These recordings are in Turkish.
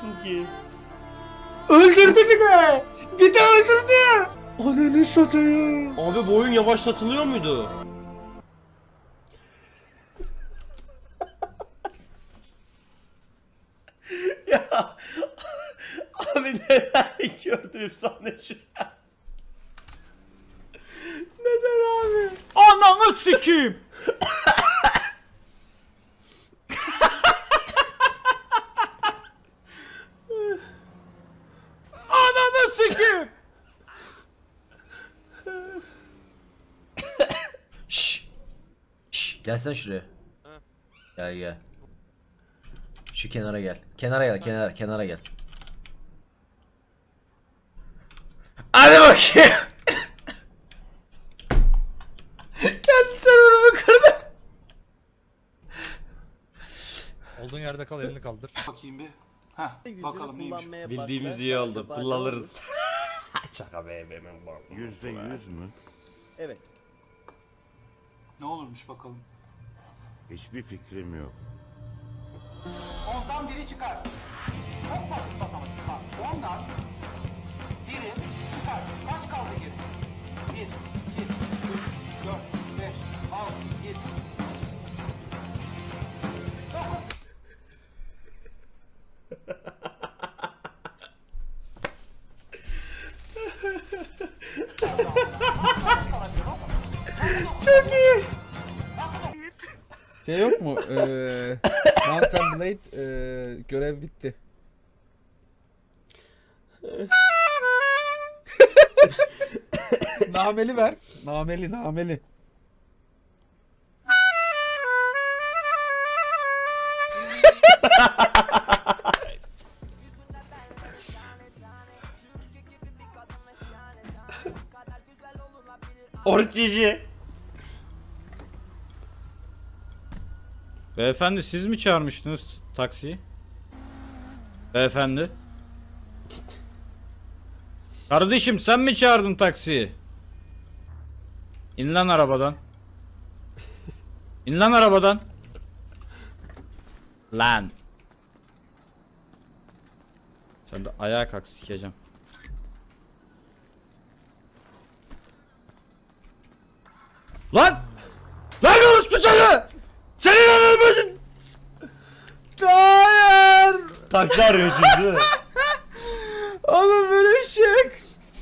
Çok iyi. Öldürdü bir de. Bir de öldürdü. Ananı satayım. Abi bu oyun yavaşlatılıyor muydu? ya abi şu Neden abi? Ananı sikeyim. Ananı sikeyim. Şşş. Şşş. Gelsene şuraya. Gel gel. Şu kenara gel. Kenara gel, kenara, kenara gel. Hadi bakayım. Kendi serverımı kırdı. Olduğun yerde kal elini kaldır. Bakayım bir. Heh, bakalım neymiş. Bildiğimiz iyi oldu. Kullanırız. Şaka be benim var. Yüzde yüz mü? Ne olurmuş bakalım. Hiçbir fikrim yok. Ondan biri çıkar. Çok basit matematik bak. Ondan biri çıkar. Kaç kaldı geri? Bir, iki, üç, dört, beş, altı, yedi, sekiz. Dokuz. Şey yok mu? Eee Mountain Blade eee görev bitti. Nameli ver. Nameli, nameli. Orçici. Beyefendi siz mi çağırmıştınız taksiyi? Beyefendi. Kardeşim sen mi çağırdın taksiyi? İn lan arabadan. İn lan arabadan. Lan. Sen de ayağa kalk sikeceğim. Lan! Lan orospu çocuğu! Senin ananı Hayır! Taksi arıyor şimdi değil mi? Oğlum böyle bir şey.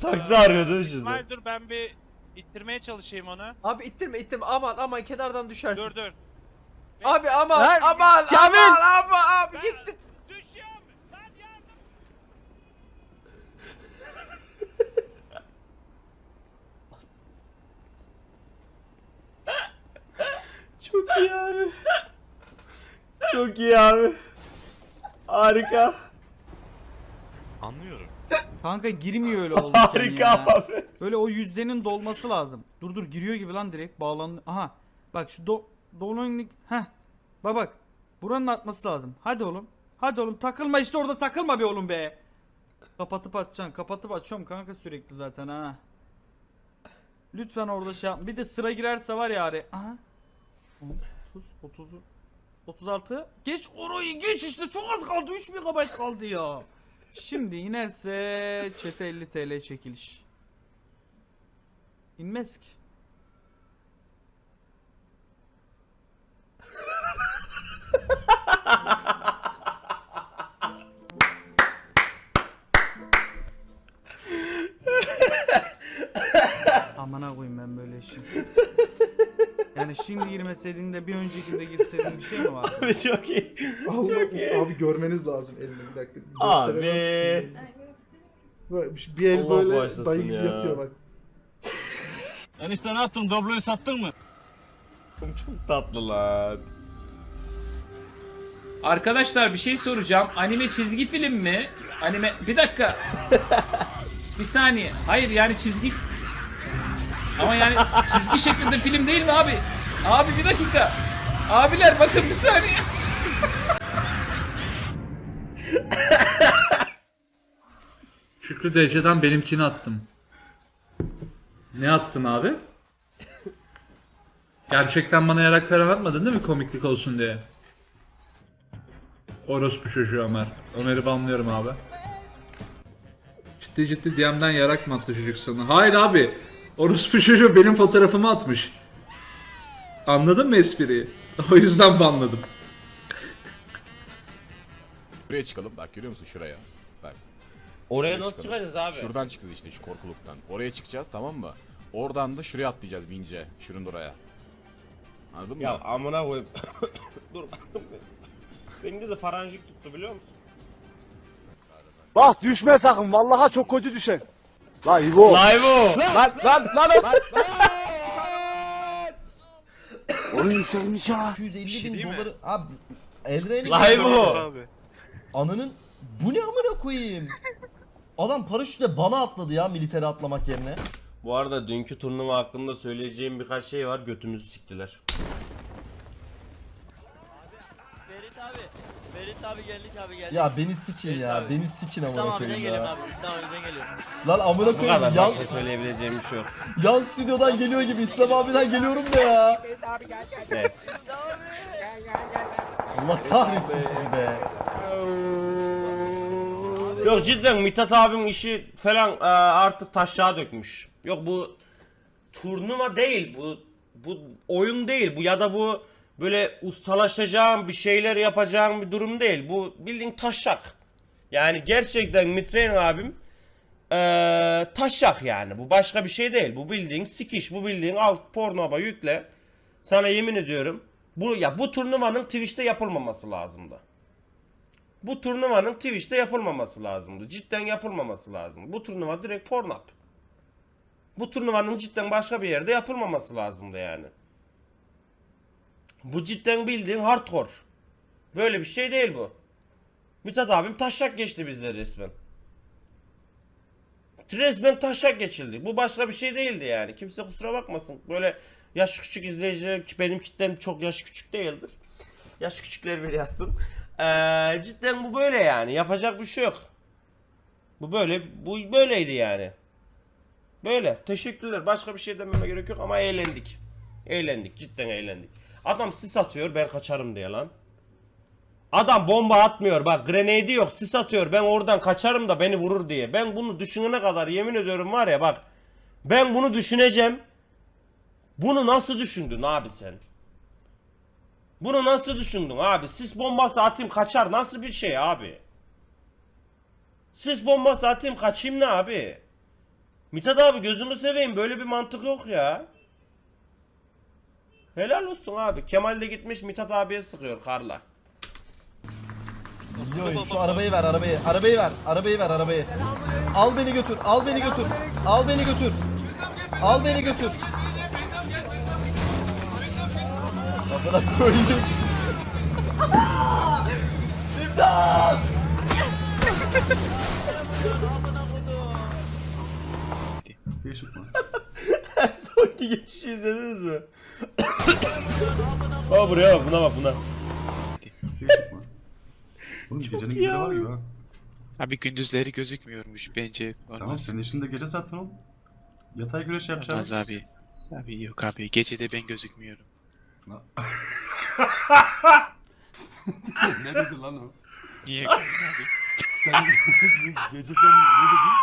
Taksi arıyor değil mi şimdi? İsmail dur ben bir ittirmeye çalışayım onu. Abi ittirme ittirme aman aman kenardan düşersin. Dur dur. Abi aman Lan, aman Kamil! aman aman abi Ben gitti. düşüyorum. Lan yardım. Çok iyi abi. Çok iyi abi. Harika. Kanka girmiyor öyle oldu Harika abi. Böyle o yüzdenin dolması lazım. Dur dur giriyor gibi lan direkt bağlan. Aha. Bak şu do dolunluk. Heh. Bak bak. Buranın atması lazım. Hadi oğlum. Hadi oğlum takılma işte orada takılma be oğlum be. Kapatıp açacaksın. Kapatıp açıyorum kanka sürekli zaten ha. Lütfen orada şey yap. Bir de sıra girerse var ya ari. Aha. 30 30 36 Geç orayı geç işte çok az kaldı 3 MB kaldı ya. Şimdi inerse çete 50 TL çekiliş. İnmez ki. Amına koyayım ben böyle işi. Yani şimdi girmeseydin de bir öncekinde girseydin bir şey mi var? Abi çok iyi. Çok iyi. Abi görmeniz lazım elini bir dakika. Abi. Gösteremem. Bak, Bir el Allah böyle bağışlasın dayı gibi ya. yatıyor bak. Enişte ne yaptın? Dobloyu sattın mı? Çok tatlı lan. Arkadaşlar bir şey soracağım. Anime çizgi film mi? Anime... Bir dakika. bir saniye. Hayır yani çizgi... Ama yani çizgi şeklinde film değil mi abi? Abi bir dakika. Abiler bakın bir saniye. Şükrü DC'den benimkini attım. Ne attın abi? Gerçekten bana yarak falan atmadın değil mi komiklik olsun diye? Orospu çocuğu Ömer. Ömer'i banlıyorum abi. Ciddi ciddi DM'den yarak mı attı çocuk sana? Hayır abi. Orospu çocuğu benim fotoğrafımı atmış. Anladın mı espriyi? O yüzden banladım. Buraya çıkalım bak görüyor musun şuraya. Oraya Şuraya nasıl çıkalım. çıkacağız abi? şuradan çıkacağız işte şu korkuluktan. Oraya çıkacağız tamam mı? Oradan da şuraya atlayacağız vince. Şunun oraya. Anladın mı? Ya amına koyayım. Dur. Beni de faranjik tuttu biliyor musun? Bak düşme sakın. Vallahi çok kötü düşer. Lan İbo. Live o. Lan lan lan. lan. Oyun yükselmiş ha. 250 bin doları... Abi Eldra'ya Live o. Ananın... Bu ne amına koyayım? Adam paraşütle bana atladı ya militeri atlamak yerine. Bu arada dünkü turnuva hakkında söyleyeceğim birkaç şey var. Götümüzü siktiler. Ferit abi. Ferit abi geldik abi geldik. Ya beni sikin ya. Beni sikin amına koyayım ya. abi. İslam abiden geliyorum. Lan amına Bu koyayım kadar yan, başka söyleyebileceğim bir şey yok. yan stüdyodan geliyor gibi İslam abiden geliyorum da ya. Evet. Allah kahretsin sizi be. Yok cidden Mithat abim işi falan e, artık taşağa dökmüş. Yok bu turnuva değil bu bu oyun değil bu ya da bu böyle ustalaşacağım bir şeyler yapacağım bir durum değil. Bu bildiğin taşak. Yani gerçekten Mitrein abim e, taşak yani. Bu başka bir şey değil. Bu bildiğin sikiş. Bu bildiğin alt pornoba yükle. Sana yemin ediyorum. Bu ya bu turnuvanın Twitch'te yapılmaması lazımdı. Bu turnuvanın Twitch'te yapılmaması lazımdı. Cidden yapılmaması lazım. Bu turnuva direkt Pornhub. Bu turnuvanın cidden başka bir yerde yapılmaması lazımdı yani. Bu cidden bildiğin hardcore. Böyle bir şey değil bu. Mithat abim taşak geçti bizle resmen. Resmen taşak geçildi. Bu başka bir şey değildi yani. Kimse kusura bakmasın. Böyle yaş küçük izleyiciler benim kitlem çok yaş küçük değildir. Yaş küçükler bir yazsın. Ee, cidden bu böyle yani. Yapacak bir şey yok. Bu böyle, bu böyleydi yani. Böyle. Teşekkürler. Başka bir şey dememe gerek yok ama eğlendik. Eğlendik. Cidden eğlendik. Adam sis atıyor ben kaçarım diye lan. Adam bomba atmıyor bak grenade yok sis atıyor ben oradan kaçarım da beni vurur diye. Ben bunu düşünene kadar yemin ediyorum var ya bak. Ben bunu düşüneceğim. Bunu nasıl düşündün abi sen? Bunu nasıl düşündün abi? Sis bombası atayım kaçar nasıl bir şey abi? Sis bombası atayım kaçayım ne abi? Mithat abi gözümü seveyim böyle bir mantık yok ya. Helal olsun abi. Kemal de gitmiş Mithat abiye sıkıyor karla. Biliyorum şu arabayı ver arabayı. Arabayı ver. Arabayı ver arabayı. Al beni götür. Al beni götür. Al beni götür. Al beni götür. Kafana koyayım. İmdat! Sonki geçişi izlediniz mi? Aa buraya bak buna bak buna. Oğlum gecenin gideri var gibi ha. Abi gündüzleri gözükmüyormuş bence. Tamam senin işin de gece zaten oğlum. Yatay güreş yapacağız. abi. Abi yok abi gecede ben gözükmüyorum. ne dedi lan o? Niye? Sen gece sen ne dedin?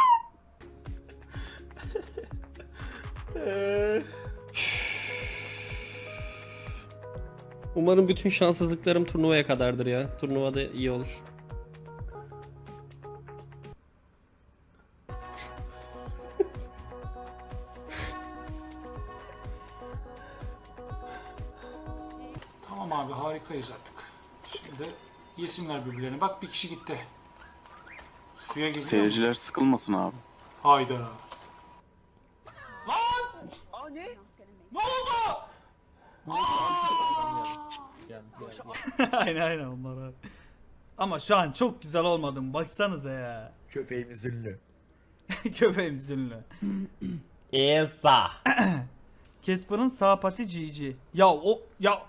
Umarım bütün şanssızlıklarım turnuvaya kadardır ya. Turnuvada iyi olur. Yesinler birbirlerini. Bak bir kişi gitti. Suya girdi. Seyirciler sıkılmasın abi. Hayda. aynen aynen onlar abi. Ama şu an çok güzel olmadım. Baksanıza ya. Köpeğimiz ünlü. Köpeğimiz ünlü. Esa. Casper'ın sağ pati GG. Ya o ya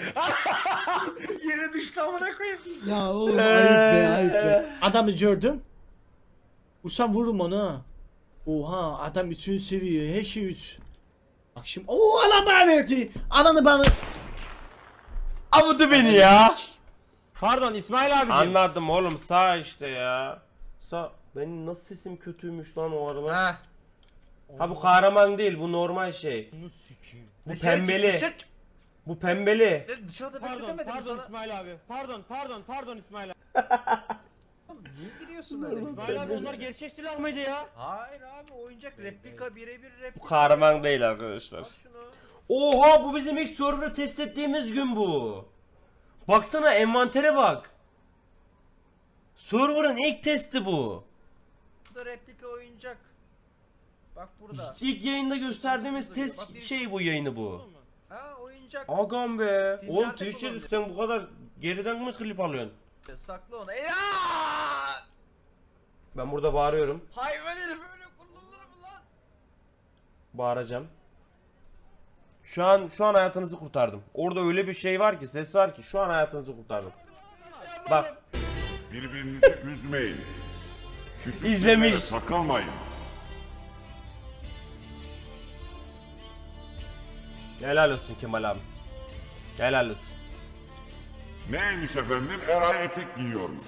Yere düştü amına koyayım. Ya oğlum ayıp be ayıp be. Adamı gördüm. Uçsam vururum onu ha. Oha adam üçünü seviyor. Her şey üç. Bak şimdi ooo adam bana verdi. Ananı bana. Avudu beni ya. Pardon İsmail abicim. Anladım oğlum sağ işte ya. Sağ. Benim nasıl sesim kötüymüş lan o aralar. Ha. Ha bu kahraman değil bu normal şey. Bu pembeli. Bu pembeli. Dışarıda Pardon, bekletemedim pardon sana. İsmail abi. Pardon, pardon, pardon İsmail abi. Niye giriyorsun öyle? İsmail abi onlar gerçek silah mıydı ya? Hayır abi oyuncak replika birebir Bu replika. kahraman değil arkadaşlar. Al şunu. Oha bu bizim ilk server'ı test ettiğimiz gün bu. Baksana envantere bak. Server'ın ilk testi bu. Bu da replika oyuncak. Bak burada. İlk yayında gösterdiğimiz test şey bu yayını bu. Ha oyuncak. Agam be. Filmlerde Oğlum Twitch'e kullanılıyor. sen bu kadar geriden mi klip alıyorsun? Sakla onu. Eee! Ben burada bağırıyorum. Hayvan herif öyle kullanılır mı lan? Bağıracağım. Şu an şu an hayatınızı kurtardım. Orada öyle bir şey var ki, ses var ki şu an hayatınızı kurtardım. Bak Birbirinizi üzmeyin. Küçük İzlemiş. şeylere takılmayın. Helal olsun Kemal abi. Helal olsun. Neymiş efendim? Eray etek giyiyormuş.